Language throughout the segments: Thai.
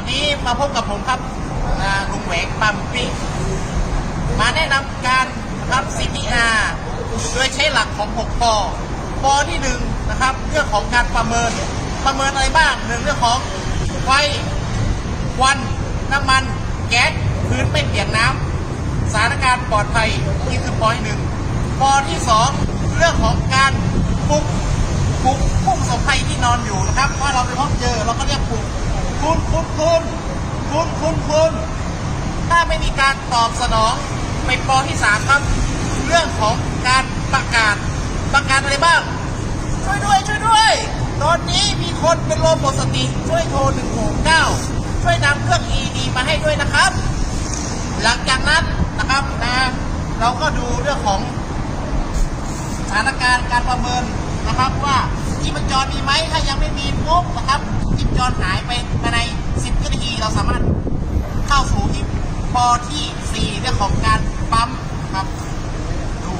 วันนี้มาพบกับผมครับลุงแหวงปั๊มปิมาแนะนำการนะครับ CPR โดยใช้หลักของ6ปอปอที่1นะครับเรื่องของการประเมินประเมินอะไรบ้างหนึ่งเรื่องของไฟควันน้ำมัน แก๊สพื้นไม่เปียกน้ำสถานการณ์ปลอดภัยนี่คือปอที่หนึ่งปอที่สองเรื่องของการปลุกปลุกผู้ประสบภัยที่นอนอยู่นะครับว่าเราไปพบเจอเราก็เรียกปลุกคุณคุณคุณคุณคุณคุณถ้า ไม่มีการตอบสนองไปปอที่สามครับ เรื่องของการประกาศประกาศอะไรบ้าง ช่วยด้วยช่วยด้วย ตอนนี้มีคนเป็นลมหมดสติช่วยโทร 169 ช่วยนำเครื่อง ED มาให้ด้วยนะครับ หลังจากนั้นนะครับนะเราก็ดูเรื่องของสถานการณ์การประเมินนะครับว่าที่มันจรมีไหมถ้ายังไม่มีปุ๊บนะครับที่จรหายใน 10นาทีเราสามารถเข้าสู่ที่ปอ ที่ 4 เรื่องของการปั๊มครับดู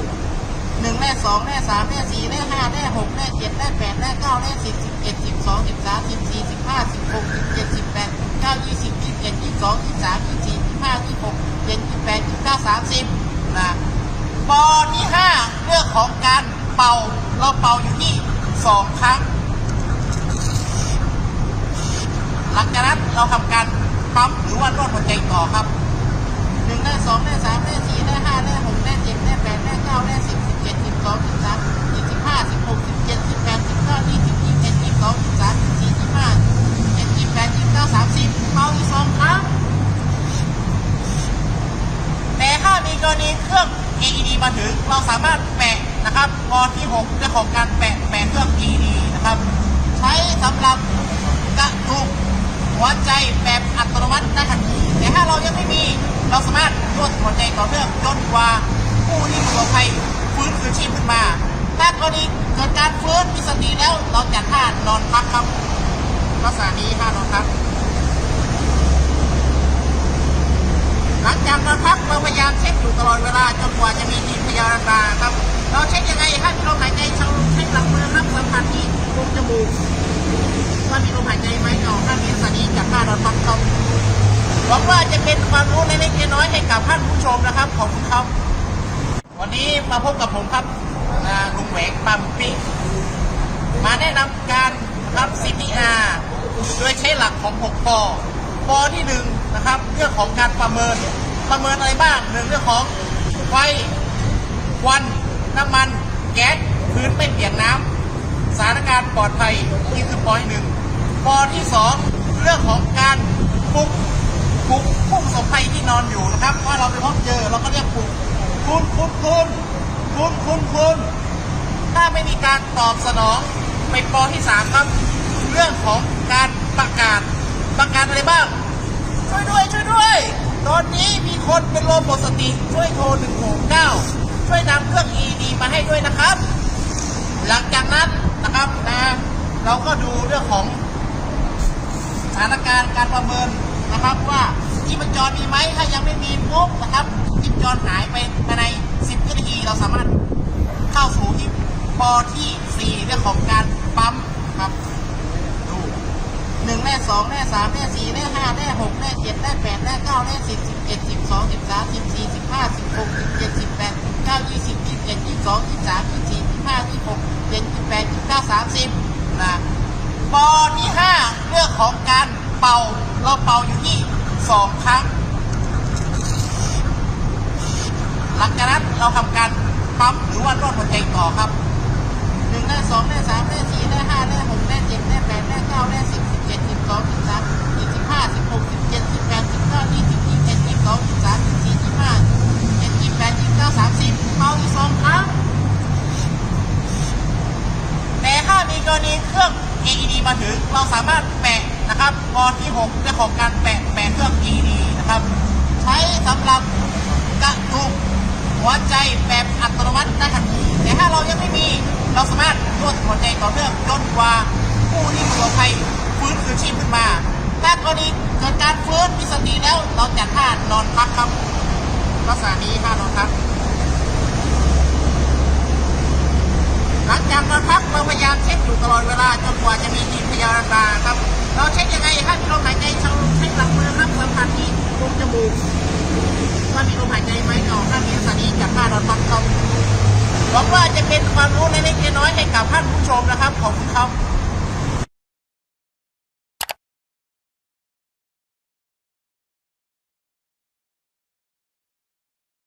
หนึ่งแน่สองแน่สามแน่สี่แน่ห้าแน่หกแน่เจ็ดแน่แปดแน่เก้าแน่สิบสิบเอ็ดสิบสองสิบสามสิบสี่สิบห้าสิบหกสิบเจ็ดสิบแปดเก้ายี่สิบยี่สิบเอ็ดยี่สิบสองยี่สิบสามยี่สิบสี่ยี่สิบห้ายี่สิบหกเจ็ดยี่สิบแปดยี่สิบเก้าสามสิบนะปอที่ห้าเรื่องของการเป่าเราเป่าอยู่ที่สองครั้ง หลังจากนั้นเราทำการปั๊มหรือว่านวดหัวใจต่อครับ นึ่สองได้สามได้สี่ได้ห้าได้หกได้เจ็ดได้แปดได้เก้าได้สิบสิบเจ็ดสิบสองสิบสามสิบสิบห้าสิบหกสิบเจ็ดสิบแปดสิบเก้ายี่สิบยี่สิบเอ็ดยี่สิบสองยี่สิบสามยี่สิบสี่ยี่สิบห้ายี่สิบเจ็ดยี่สิบแปดยี่สิบเก้าสามสิบเป่าอีกสองครั้งแต่ถ้ามีกรณีเครื่อง AED มาถึงเราสามารถแปะนะครับปอที่6เรื่องของการแปะแปะเครื่อง AED นะครับ ใช้สำหรับกระตุกหัวใจแบบอัตโนมัติได้ทันทีแต่ถ้าเรายังไม่มี เราสามารถนวดหัวใจต่อเนื่องจนกว่าผู้ที่ประสบภัยฟื้นคืนชีพขึ้นมา ถ้ากรณีเกิดการฟื้นมีสติแล้วเราจัดท่านอนพักครับลักษณะนี้ท่านอนพักหลังจากนอนพักเราพยายามเช็คอยู่ตลอดเวลาจนกว่าจะมีทีมพยาบาลครับ เราเช็คยังไงให้มีลมหายใจเราเช็คหลังมือครับสัมผัสที่โพรงจมูกว่ามีลมหายใจไหมเอาถ้ามีสันนี้จากท่านอนพักครับ หวังว่าจะเป็นความรู้เล็กๆน้อยๆให้กับท่านผู้ชมนะครับ ขอบคุณครับ วันนี้มาพบกับผมครับนะลุงแหวงปั๊มปิมาแนะนำการครับ CPR โดยใช้หลักของ 6 ปอปอที่1นะครับ เรื่องของการประเมิน ประเมินอะไรบ้างหนึ่งเรื่องของไฟ ควัน น้ำมัน แก๊ส พื้นไม่เปียกน้ำ สถานการณ์ปลอดภัยนี่คือปอที่หนึ่งปอที่สองเรื่องของการปลุก ปลุกผู้ประสบภัยที่นอนอยู่นะครับว่าเราไปพบเจอเราก็เรียกปลุกคุณคุณคุณคุณคุณคุณถ้าไม่มีการตอบสนองไปปอที่สามครับ เรื่องของการประกาศประกาศอะไรบ้าง ช่วยด้วยช่วยด้วย ตอนนี้มีคนเป็นลมหมดสติช่วยโทร169 ช่วยนำเครื่อง ED มาให้ด้วยนะครับ หลังจากนั้นนะครับนะเราก็ดูเรื่องของสถานการณ์การประเมิน นะครับว่าที่มันจรมีไหมถ้ายังไม่มีปุ๊บนะครับที่จรหายไปภายใน 10นาทีเราสามารถเข้าสู่ที่ปอที่4เรื่องของการปั๊มครับดูหนึ่งแน่สองแน่สามแน่สี่แน่ห้าแน่หกแน่เจ็ดแน่แปดแน่เก้าแน่สิบสิบเอ็ดสิบสองสิบสามสิบสี่สิบห้าสิบหกสิบเจ็ดสิบแปดสิบเก้ายี่สิบยี่สิบเอ็ดยี่สิบสองยี่สิบสามยี่สิบสี่ยี่สิบห้ายี่สิบหกเจ็ดยี่สิบแปดยี่สิบเก้าสามสิบนะปอที่ห้าเรื่องของการเป่า เราเป่าอยู่ที่สองครั้ง หลังจากนั้นเราทำการปั๊มหรือว่านวดหัวใจต่อครับหนึ่งได้สองได้สามได้สี่ได้ห้าได้หกได้เจ็ดได้แปดได้เก้าได้สิบสิบเจ็ดสิบสองสิบสามยี่สิบห้าสิบหกสิบเจ็ดสิบแปดสิบเก้ายี่สิบยี่สิบเอ็ดยี่สิบสองยี่สิบสามยี่สิบสี่ยี่สิบห้ายี่สิบเจ็ดยี่สิบแปดยี่สิบเก้าสามสิบเมาอีกสองครั้งแต่ถ้ามีกรณีเครื่อง AED มาถึงเราสามารถแปะ นะครับปอที่6เรื่องของการแปะแปะเครื่อง ED นะครับ ใช้สำหรับกระตุกหัวใจแบบอัตโนมัติได้ทันทีแต่ถ้าเรายังไม่มีเราสามารถนวดหัวใจต่อเนื่องจนกว่าผู้ที่ประสบภัยฟื้นคืนชีพขึ้นมา ถ้ากรณีเกิดการฟื้นมีสติแล้วเราจัดท่านอนพักครับลักษณะนี้ท่านอนพักหลังจากนอนพักเราพยายามเช็คอยู่ตลอดเวลาจนกว่าจะมีทีมพยาบาลครับ เราเช็คยังไงถ้ามีลมหายใจเราเช็คหลังมือครับความผันที่ตรงจมูกว่ามีลมหายใจไหมออกถ้ามีสันนี้จากผ้าเราต้องเขาหวังว่าจะเป็นความรู้เล็กๆน้อยๆให้กับท่านผู้ชมนะครับขอบคุณครับ